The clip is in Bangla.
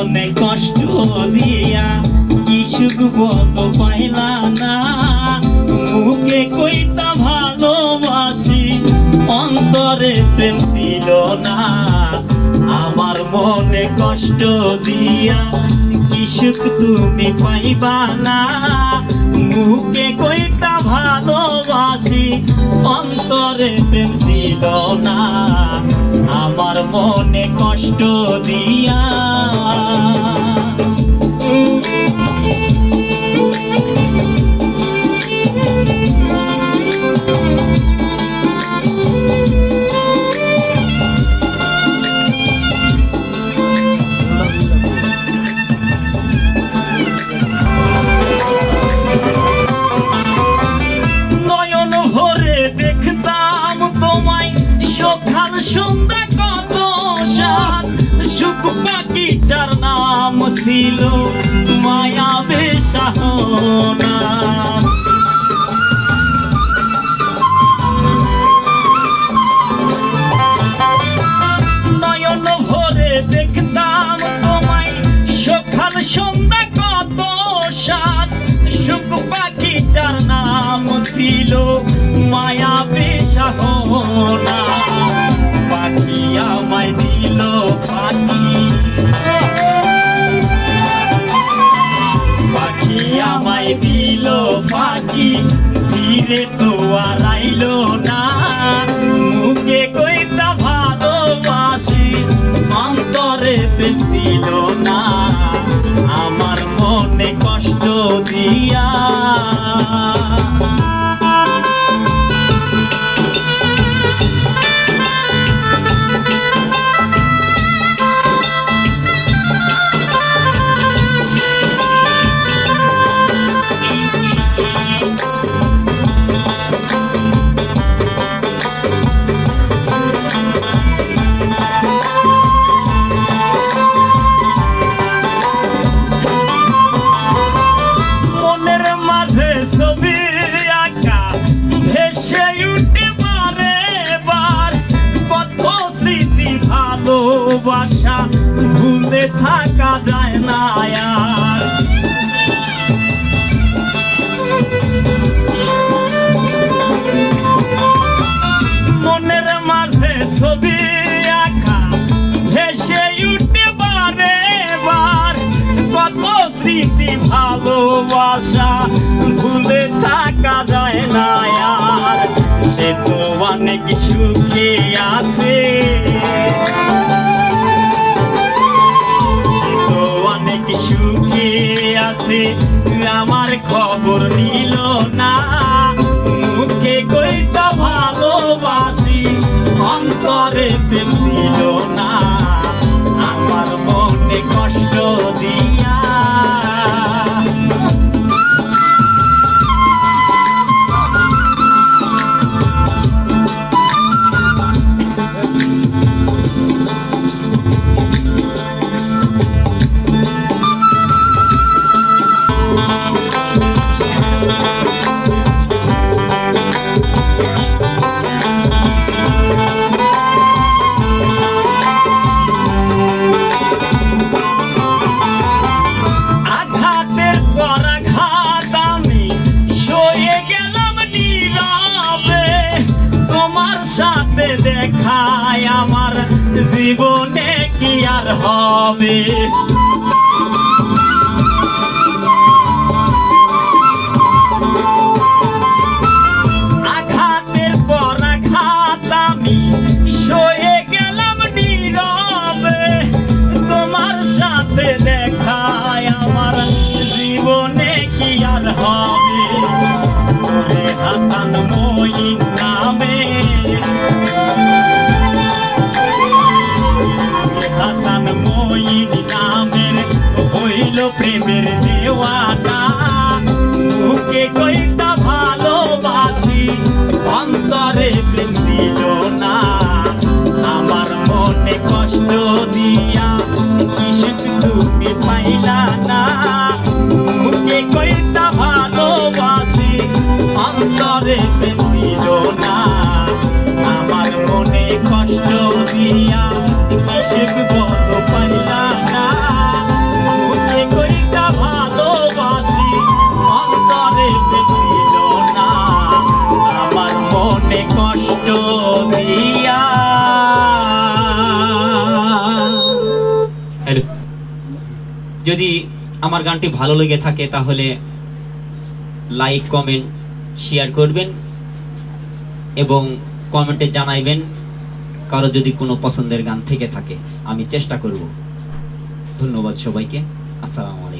মনে কষ্ট দিয়া, কি সুখ বল পাইলা না? মুখে কইতা ভালোবাসি, অন্তরে প্রেম ছিল না। আমার মনে কষ্ট দিয়া, কি সুখ তুমি পাইবা না? মুখে কইতা ভালোবাসি, অন্তরে প্রেম ছিল না। আমার মনে কষ্ট দিয়া পাখিটার নাম ছিল মায়া বেশাহনা। দেখতাম তোমায় সকাল সন্ধ্যা কত সুখ মায়া আমায় আমায় দিল ফাঁকি ধীরে তো আর আইলো না। মুখে কইতা ভালোবাসি অন্তরে পেছিল না। ভালোবাসা ভুলে থাকা যায় না আর, সে তো অনেক সুখে আছে। অনেক সুখে আছে, আমার খবর নিল না। মুখে কইতা ভালোবাসি, অন্তরে ছিল না। আমার মনে কষ্ট দিয়া সাথে দেখায় আমার জীবনে কি আর হবে? প্রেমের দেওয়ানা। মুখে কইতা ভালোবাসি, অন্তরে প্রেম ছিল না। আমার মনে কষ্ট দিয়া কিসে তুমি পাইলা না। মুখে কইতা ভালোবাসি যদি আমার গানটি ভালো লেগে থাকে, তাহলে লাইক কমেন্ট শেয়ার করবেন এবং কমেন্টে জানাইবেন কারও যদি কোনো পছন্দের গান থেকে থাকে, আমি চেষ্টা করব। ধন্যবাদ সবাইকে। আসসালামু আলাইকুম।